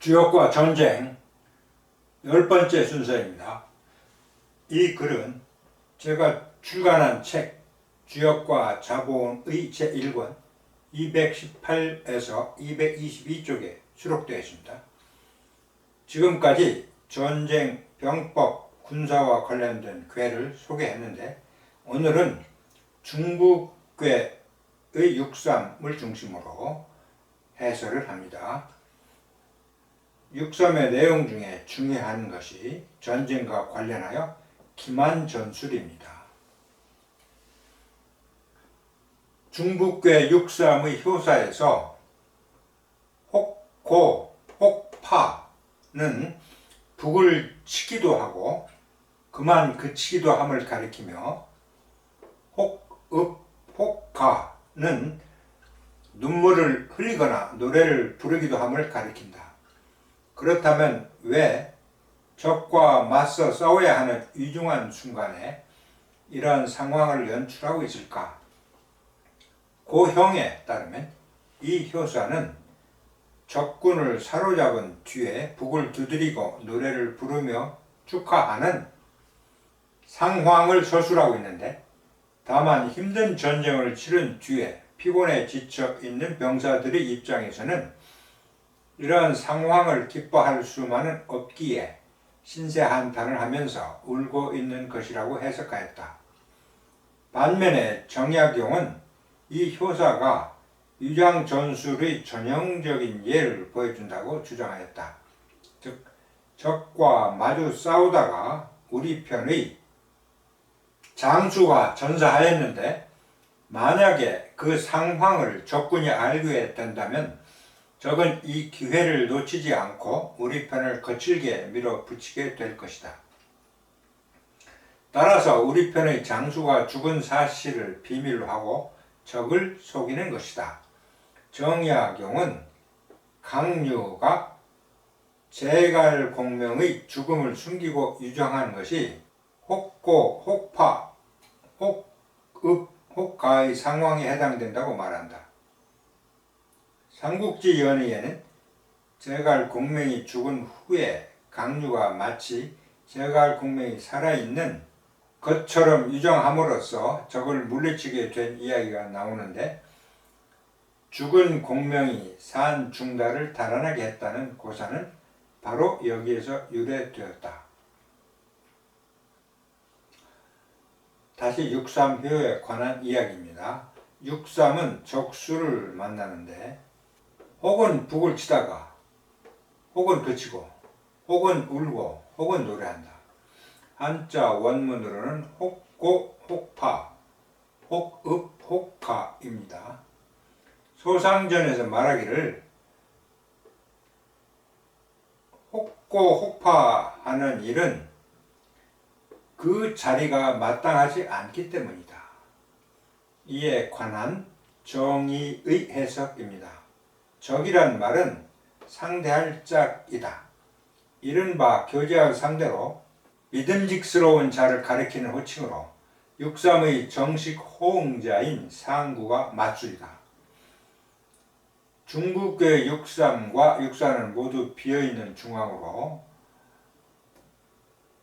주역과 전쟁 열 번째 순서입니다. 이 글은 제가 출간한 책 주역과 자본의 제1권 218에서 222쪽에 수록되어 있습니다. 지금까지 전쟁, 병법, 군사와 관련된 괴를 소개했는데 오늘은 중국괴의 육삼을 중심으로 해설을 합니다. 육삼의 내용 중에 중요한 것이 전쟁과 관련하여 기만 전술입니다. 중국괴 육삼의 효사에서 혹고, 혹파는 북을 치기도 하고 그만 그치기도 함을 가리키며 혹읍, 혹가는 눈물을 흘리거나 노래를 부르기도 함을 가리킨다. 그렇다면 왜 적과 맞서 싸워야 하는 위중한 순간에 이러한 상황을 연출하고 있을까? 고형에 따르면 이 효사는 적군을 사로잡은 뒤에 북을 두드리고 노래를 부르며 축하하는 상황을 서술하고 있는데 다만 힘든 전쟁을 치른 뒤에 피곤에 지쳐 있는 병사들의 입장에서는 이러한 상황을 기뻐할 수만은 없기에 신세 한탄을 하면서 울고 있는 것이라고 해석하였다. 반면에 정약용은 이 효사가 위장 전술의 전형적인 예를 보여준다고 주장하였다. 즉, 적과 마주 싸우다가 우리 편의 장수가 전사하였는데 만약에 그 상황을 적군이 알게 된다면 적은 이 기회를 놓치지 않고 우리 편을 거칠게 밀어붙이게 될 것이다. 따라서 우리 편의 장수가 죽은 사실을 비밀로 하고 적을 속이는 것이다. 정약용은 강유가 제갈 공명의 죽음을 숨기고 유정한 것이 혹고, 혹파, 혹읍, 혹가의 상황에 해당된다고 말한다. 삼국지 연의에는 제갈 공명이 죽은 후에 강유가 마치 제갈 공명이 살아있는 것처럼 유정함으로써 적을 물리치게 된 이야기가 나오는데 죽은 공명이 산 중달을 달아나게 했다는 고사는 바로 여기에서 유래되었다. 다시 육삼효에 관한 이야기입니다. 육삼은 적수를 만나는데 혹은 북을 치다가 혹은 그치고 혹은 울고 혹은 노래한다. 한자 원문으로는 혹고 혹파 혹읍 혹가입니다. 소상전에서 말하기를 혹고 혹파하는 일은 그 자리가 마땅하지 않기 때문이다. 이에 관한 정의의 해석입니다. 적이란 말은 상대할 짝이다. 이른바 교제학 상대로 믿음직스러운 자를 가리키는 호칭으로 육삼의 정식 호응자인 상구가 맞수이다. 중국의 육삼과 육사는 모두 비어있는 중앙으로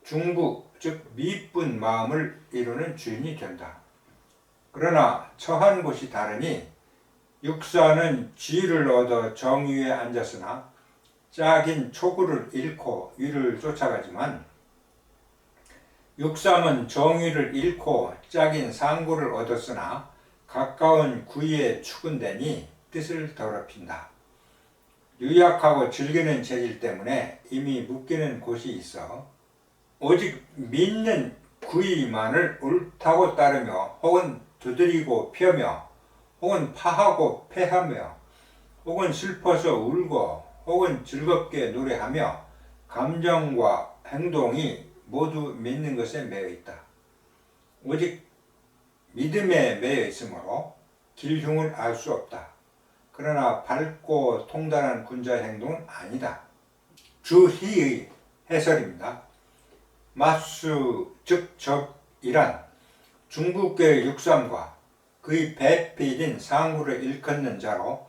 중국, 즉 미쁜 마음을 이루는 주인이 된다. 그러나 처한 곳이 다르니 육사는 지위를 얻어 정위에 앉았으나 짝인 초구를 잃고 위를 쫓아가지만 육삼은 정위를 잃고 짝인 상구를 얻었으나 가까운 구위에 추근되니 뜻을 더럽힌다. 유약하고 즐기는 체질 때문에 이미 묶이는 곳이 있어 오직 믿는 구위만을 옳다고 따르며 혹은 두드리고 펴며 혹은 파하고 패하며 혹은 슬퍼서 울고 혹은 즐겁게 노래하며 감정과 행동이 모두 믿는 것에 매여 있다. 오직 믿음에 매여 있으므로 길흉을 알 수 없다. 그러나 밝고 통달한 군자 행동은 아니다. 주희의 해설입니다. 마수 즉 적이란 중국계 육삼과 그의 배필인 상구를 일컫는 자로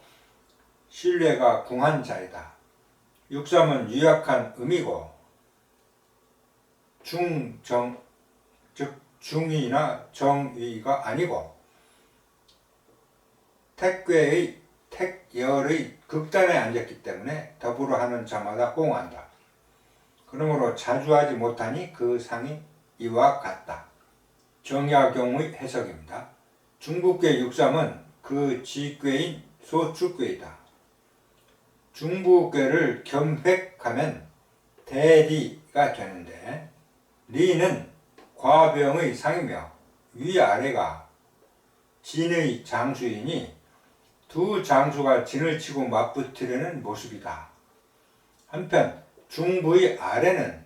신뢰가 궁한 자이다. 육삼은 유약한 음이고 중정 즉 중위나 정위가 아니고 택괴의 택열의 극단에 앉았기 때문에 더불어 하는 자마다 호응한다. 그러므로 자주 하지 못하니 그 상이 이와 같다. 정야경의 해석입니다. 중부괴 육삼은 그 지괴인 소축괴이다. 중부괴를 겸획하면 대리가 되는데 리는 과병의 상이며 위아래가 진의 장수이니 두 장수가 진을 치고 맞붙으려는 모습이다. 한편 중부의 아래는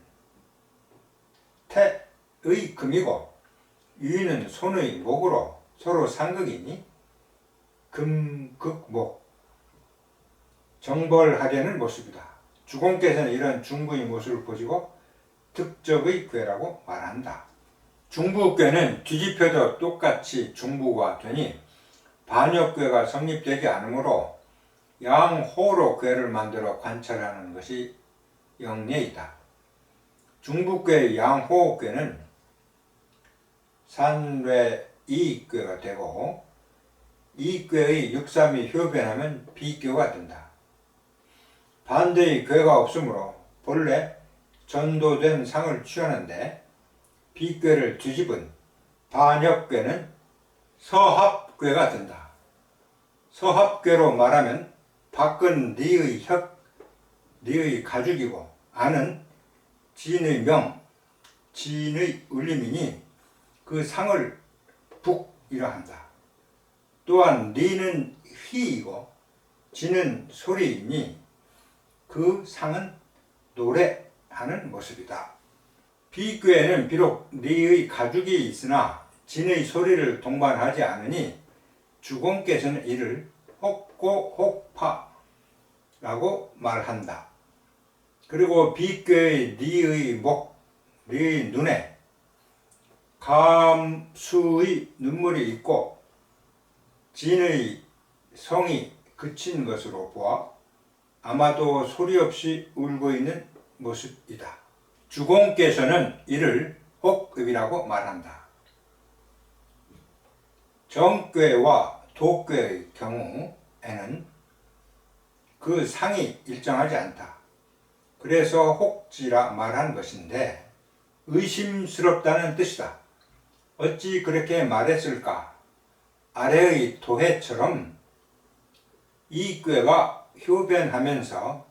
태의 금이고 위는 손의 목으로 서로 상극이니 금극목 정벌하려는 모습이다. 주공께서는 이런 중부의 모습을 보시고 득적의 괴라고 말한다. 중부괴는 뒤집혀도 똑같이 중부가 되니 반역괴가 성립되지 않으므로 양호로 괴를 만들어 관찰하는 것이 영례이다. 중부괴의 양호괴는 산외 이익괴가 되고 이익괴의 육삼이 효변하면 비괴가 된다. 반대의 괴가 없으므로 본래 전도된 상을 취하는데 비괴를 뒤집은 반역괴는 서합괴가 된다. 서합괴로 말하면 밖은 네의 혁, 네의 가죽이고 안은 진의 명, 진의 울림이니 그 상을 북이라 한다. 또한 네는 휘이고 진은 소리이니 그 상은 노래하는 모습이다. 비교에는 비록 네의 가죽이 있으나 진의 소리를 동반하지 않으니 주공께서는 이를 혹고 혹파라고 말한다. 그리고 비교의 네의 목, 네의 눈에 감수의 눈물이 있고 진의 성이 그친 것으로 보아 아마도 소리 없이 울고 있는 모습이다. 주공께서는 이를 혹읍이라고 말한다. 정괴와 도괴의 경우에는 그 상이 일정하지 않다. 그래서 혹지라 말한 것인데 의심스럽다는 뜻이다. 어찌 그렇게 말했을까? 아래의 도해처럼 이 꾀가 효변하면서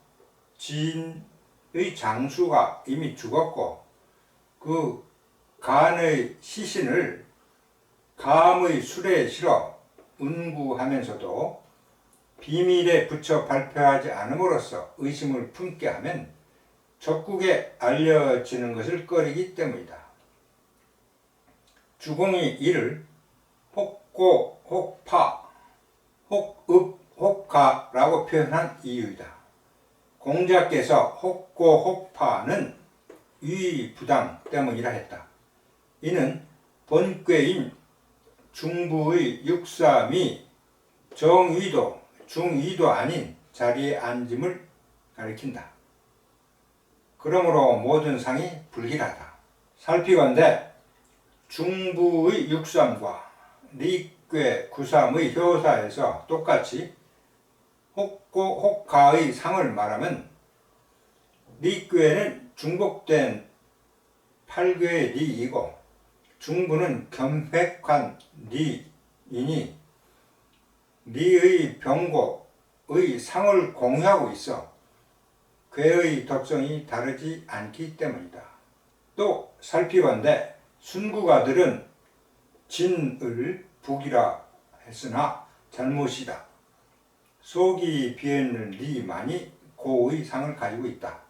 진의 장수가 이미 죽었고 그 간의 시신을 감의 술에 실어 운구하면서도 비밀에 붙여 발표하지 않음으로써 의심을 품게 하면 적국에 알려지는 것을 꺼리기 때문이다. 주공이 이를 혹고, 혹파, 혹읍, 혹가라고 표현한 이유이다. 공자께서 혹고, 혹파는 위부당 때문이라 했다. 이는 본꾀인 중부의 육삼이 정위도 중위도 아닌 자리에 앉음을 가리킨다. 그러므로 모든 상이 불길하다. 살피건대 중부의 육삼과 리괴 구삼의 효사에서 똑같이 혹고 혹가의 상을 말하면 리괴는 중복된 팔괴의 리이고 중부는 겸획한 리이니 리의 병고의 상을 공유하고 있어 괴의 덕성이 다르지 않기 때문이다. 또 살피건대 순구가들은 진을 북이라 했으나 잘못이다. 속이 비었는 리만이 고의 상을 가지고 있다.